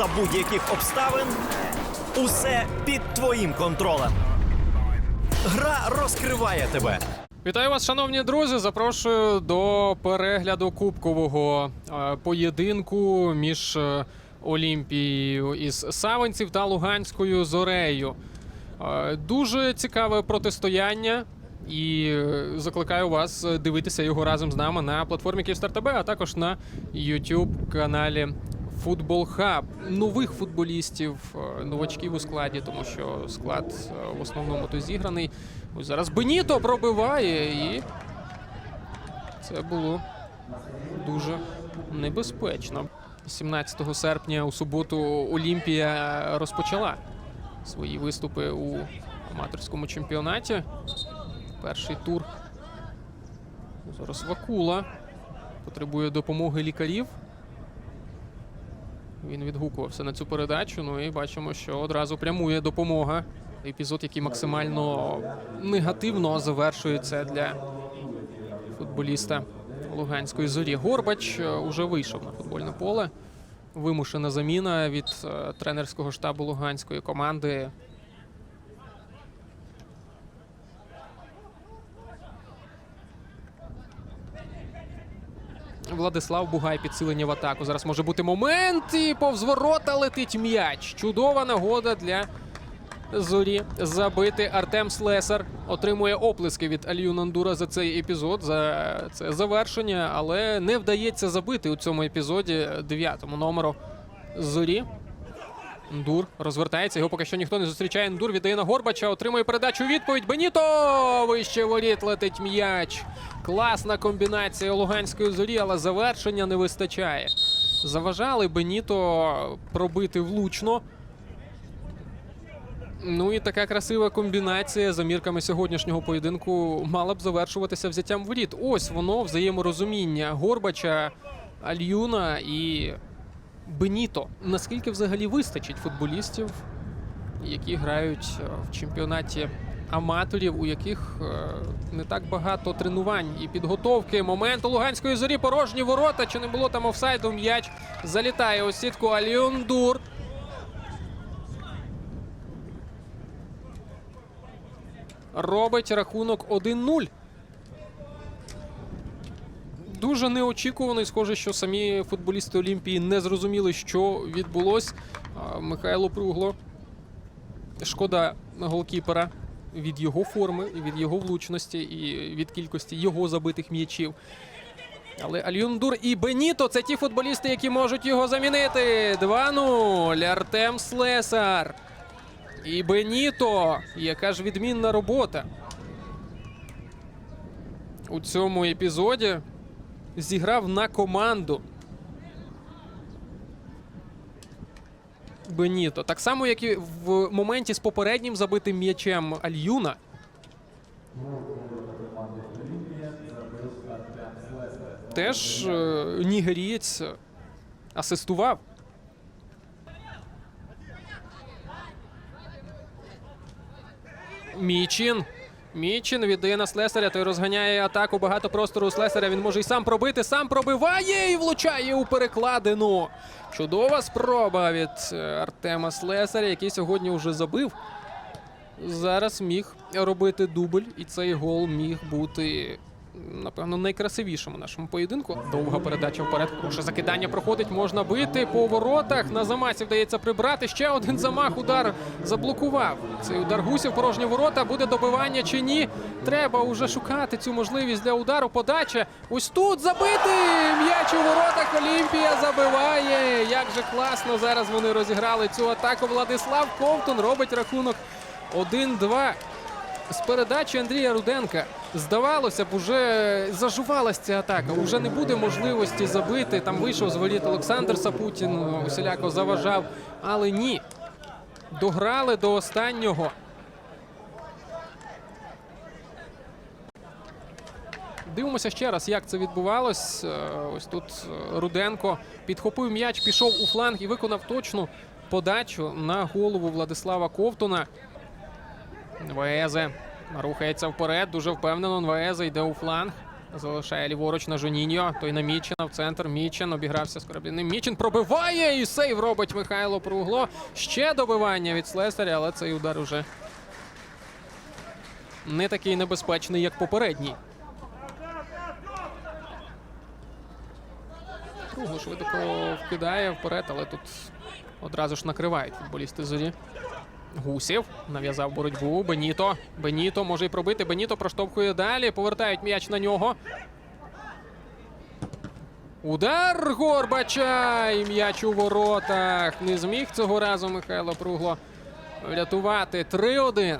за будь-яких обставин. Усе під твоїм контролем. Гра розкриває тебе. Вітаю вас, шановні друзі. Запрошую до перегляду кубкового е, поєдинку між е, Олімпією із Савинців та Луганською Зорею. Е, Дуже цікаве протистояння. І закликаю вас дивитися його разом з нами на платформі Київстар ТБ, а також на YouTube каналі Футбол Хаб. Нових футболістів, е, новачків у складі, тому що склад е, в основному то зіграний. Ось зараз Беніто пробиває, і це було дуже небезпечно. 17 серпня у суботу Олімпія розпочала свої виступи у аматорському чемпіонаті. Перший тур. Зараз Вакула потребує допомоги лікарів. Він відгукувався на цю передачу. Ну і бачимо, що одразу прямує допомога. Епізод, який максимально негативно завершується для футболіста Луганської зорі. Горбач е, уже вийшов на футбольне поле. Вимушена заміна від е, тренерського штабу луганської команди. Владислав Бугай підсилення в атаку. Зараз може бути момент. І повз ворота летить м'яч. Чудова нагода для зорі забити. Артем Слесар отримує оплески від Алію Нандура за цей епізод, за це завершення, але не вдається забити у цьому епізоді дев'ятому номеру зорі. Ндур розвертається. Його поки що ніхто не зустрічає. Ндур віддає на Горбача. Отримує передачу. Відповідь. Беніто! Вище воріт летить м'яч. Класна комбінація Луганської зорі, але завершення не вистачає. Заважали Беніто пробити влучно. Ну і така красива комбінація за мірками сьогоднішнього поєдинку мала б завершуватися взяттям воріт. Ось воно взаєморозуміння Горбача, Альюна і Беніто. Наскільки взагалі вистачить футболістів, які грають е, в чемпіонаті аматорів, у яких е, не так багато тренувань і підготовки. Момент у Луганської зорі порожні ворота. Чи не було там офсайду? М'яч залітає у сітку Аліондур. Робить рахунок 1-0. Дуже неочікувано і схоже, що самі футболісти Олімпії не зрозуміли, що відбулось. Михайло Пругло. Шкода голкіпера від його форми, від його влучності і від кількості його забитих м'ячів. Але Альюндур і Беніто це ті футболісти, які можуть його замінити. 2-0. Артем Слесар. І Беніто. Яка ж відмінна робота. У цьому епізоді зіграв на команду. Беніто. Так само, як і в моменті з попереднім забитим м'ячем Альюна. Теж е, нігерієць асистував. Мічин. Мічин віддає на Слесаря, той розганяє атаку. Багато простору у Слесаря. Він може і сам пробити, сам пробиває і влучає у перекладину. Чудова спроба від е, Артема Слесаря, який сьогодні вже забив. Зараз міг робити дубль, і цей гол міг бути. Напевно, найкрасивішим у нашому поєдинку. Довга передача вперед. Хороше закидання проходить. Можна бити по воротах. На замасі вдається прибрати. Ще один замах. Удар заблокував. Цей удар гусів порожні ворота. Буде добивання чи ні? Треба уже шукати цю можливість для удару. Подача. Ось тут забити. М'яч у воротах. Олімпія забиває. Як же класно зараз вони розіграли цю атаку. Владислав Ковтун робить рахунок 1-2 з передачі Андрія Руденка. Здавалося б, уже зажувалась ця атака. Уже не буде можливості забити. Там вийшов з воріт Олександр Сапутін, усіляко заважав. Але ні. Дограли до останнього. Дивимося ще раз, як це відбувалось. Е, Ось тут е, Руденко підхопив м'яч, пішов у фланг і виконав точну подачу на голову Владислава Ковтуна. Нвезе рухається вперед, дуже впевнено. Нвезе йде у фланг. Залишає ліворуч на Жоніньо. Той на Мічина в центр. Мічин обігрався з корабляним. Мічин пробиває і сейв робить Михайло Пругло. Ще добивання від Слесаря, але цей удар уже не такий небезпечний, як попередній. Кругло швидко вкидає вперед, але тут одразу ж накривають футболісти зорі. Гусів нав'язав боротьбу. Беніто. Беніто може й пробити. Беніто проштовхує далі. Повертають м'яч на нього. Удар Горбача! І м'яч у воротах. Не зміг цього разу Михайло Пругло врятувати. 3-1.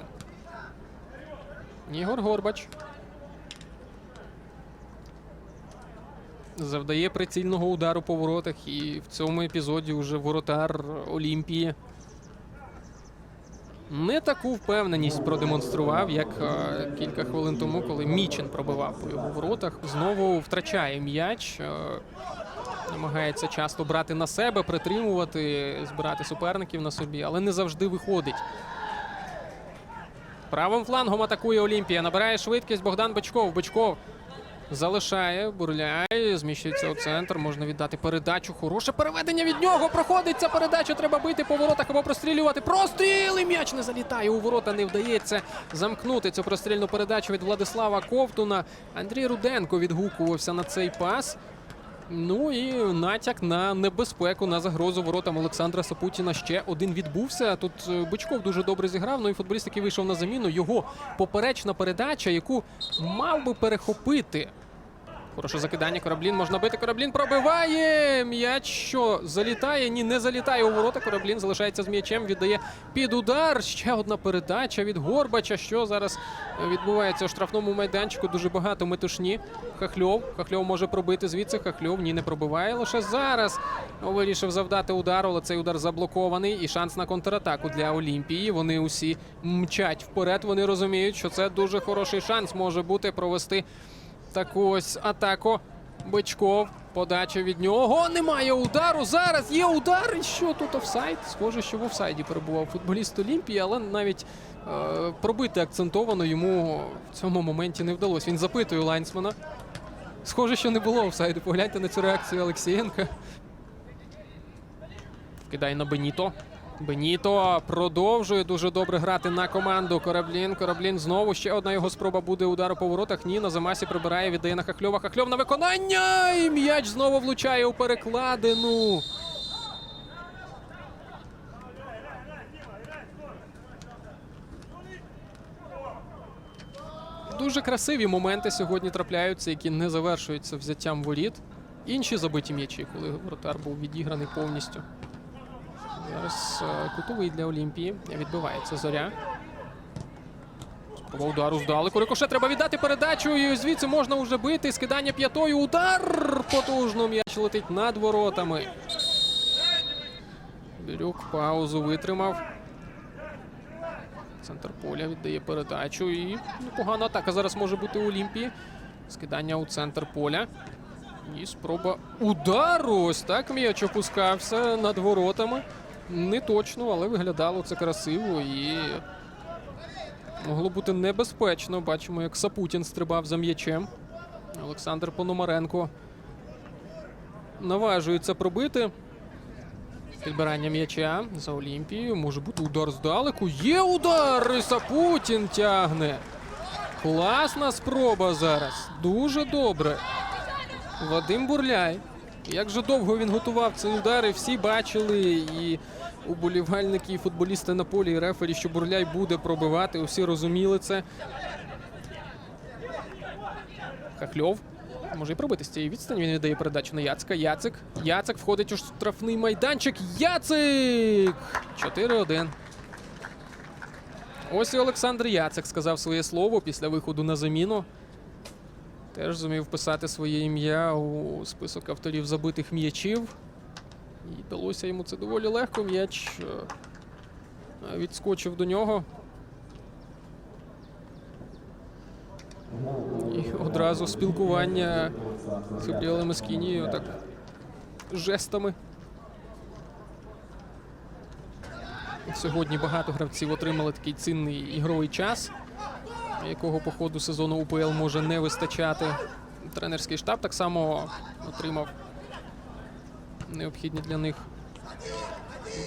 Ігор Горбач. Завдає прицільного удару по воротах. І в цьому епізоді уже воротар Олімпії не таку впевненість продемонстрував, як е, кілька хвилин тому, коли Мічин пробивав по його воротах. Знову втрачає м'яч. е, намагається часто брати на себе, притримувати, збирати суперників на собі, але не завжди виходить. Правим флангом атакує Олімпія. Набирає швидкість Богдан Бичков. Бичков залишає, бурляє, зміщується у центр. Можна віддати передачу. Хороше переведення від нього. Проходить ця передача. Треба бити по воротах або прострілювати. Простріл! І м'яч не залітає. У ворота не вдається замкнути цю прострільну передачу від Владислава Ковтуна. Андрій Руденко відгукувався на цей пас. Ну і натяк на небезпеку, на загрозу воротам Олександра Сапутіна ще один відбувся. Тут е, Бичков дуже добре зіграв. Ну і футболіст, який вийшов на заміну. Його поперечна передача, яку мав би перехопити. Хороше закидання. Кораблін можна бити. Кораблін пробиває. М'яч що залітає? Ні, не залітає у ворота. Кораблін залишається з м'ячем. Віддає під удар. Ще одна передача від Горбача. Що зараз е, відбувається у штрафному майданчику? Дуже багато метушні. Хахльов. Хахльов може пробити звідси. Хахльов ні, не пробиває. Лише зараз вирішив завдати удар, але цей удар заблокований. І шанс на контратаку для Олімпії. Вони усі мчать вперед. Вони розуміють, що це дуже хороший шанс може бути провести таку ось атаку. Бичков. Подача від нього. Немає удару. Зараз є удар. І що тут офсайд? Схоже, що в офсайді перебував футболіст Олімпії, але навіть е, пробити акцентовано йому в цьому моменті не вдалося. Він запитує у лайнсмана. Схоже, що не було офсайду. Погляньте на цю реакцію Олексієнка. Кидає на Беніто. Беніто продовжує дуже добре грати на команду. Кораблін. Кораблін знову ще одна його спроба буде удару по воротах. Ні, на замасі прибирає, віддає на Хахльова. Хахльов на виконання. І м'яч знову влучає у перекладину. Дуже красиві моменти сьогодні трапляються, які не завершуються взяттям воріт. Інші забиті м'ячі, коли воротар був відіграний повністю. Зараз е, кутовий для Олімпії. Відбивається зоря. Спроба удару здалеку. Рикоше треба віддати передачу. І звідси можна вже бити. Скидання п'ятою. Удар потужно. М'яч летить над воротами. Бірюк паузу витримав. Центр поля віддає передачу. І непогана атака зараз може бути у Олімпії. Скидання у центр поля. І спроба удару. Ось так м'яч опускався над воротами. Не точно, але виглядало це красиво і могло бути небезпечно. Бачимо, як Сапутін стрибав за м'ячем. Олександр Пономаренко наважується пробити. Підбирання м'яча за Олімпією. Може бути удар здалеку. Є удар! І Сапутін тягне. Класна спроба зараз. Дуже добре. Вадим Бурляй. Як же довго він готував цей удар, і всі бачили, і уболівальники, і футболісти на полі, і рефері, що Бурляй буде пробивати. Усі розуміли це. Хахльов. Може і пробити з цієї відстані. Він віддає передачу на Яцика. Яцик. Яцик входить у штрафний майданчик. Яцик! 4-1. Ось і Олександр Яцик сказав своє слово після виходу на заміну. Теж зумів вписати своє ім'я у список авторів забитих м'ячів. І вдалося йому це доволі легко. М'яч е, відскочив до нього. І одразу спілкування з Габріелем Ескінією так жестами. Сьогодні багато гравців отримали такий цінний ігровий час, якого по ходу сезону УПЛ може не вистачати Тренерський штаб так само отримав необхідні для них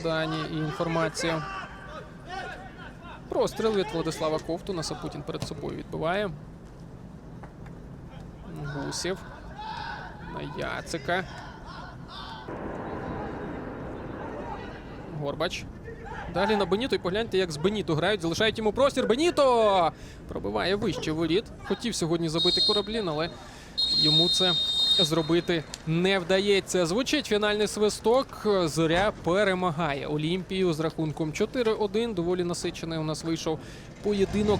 дані і інформацію. Простріл від Владислава Ковтуна. Сапутін перед собою відбиває. Гусів. На Яцика. Горбач. Далі на Беніто і погляньте, як з Беніто грають. Залишають йому простір. Беніто! Пробиває вище воріт. Хотів сьогодні забити кораблін, але йому це зробити не вдається. Звучить фінальний свисток. Зоря перемагає Олімпію з рахунком 4-1. Доволі насичений у нас вийшов поєдинок.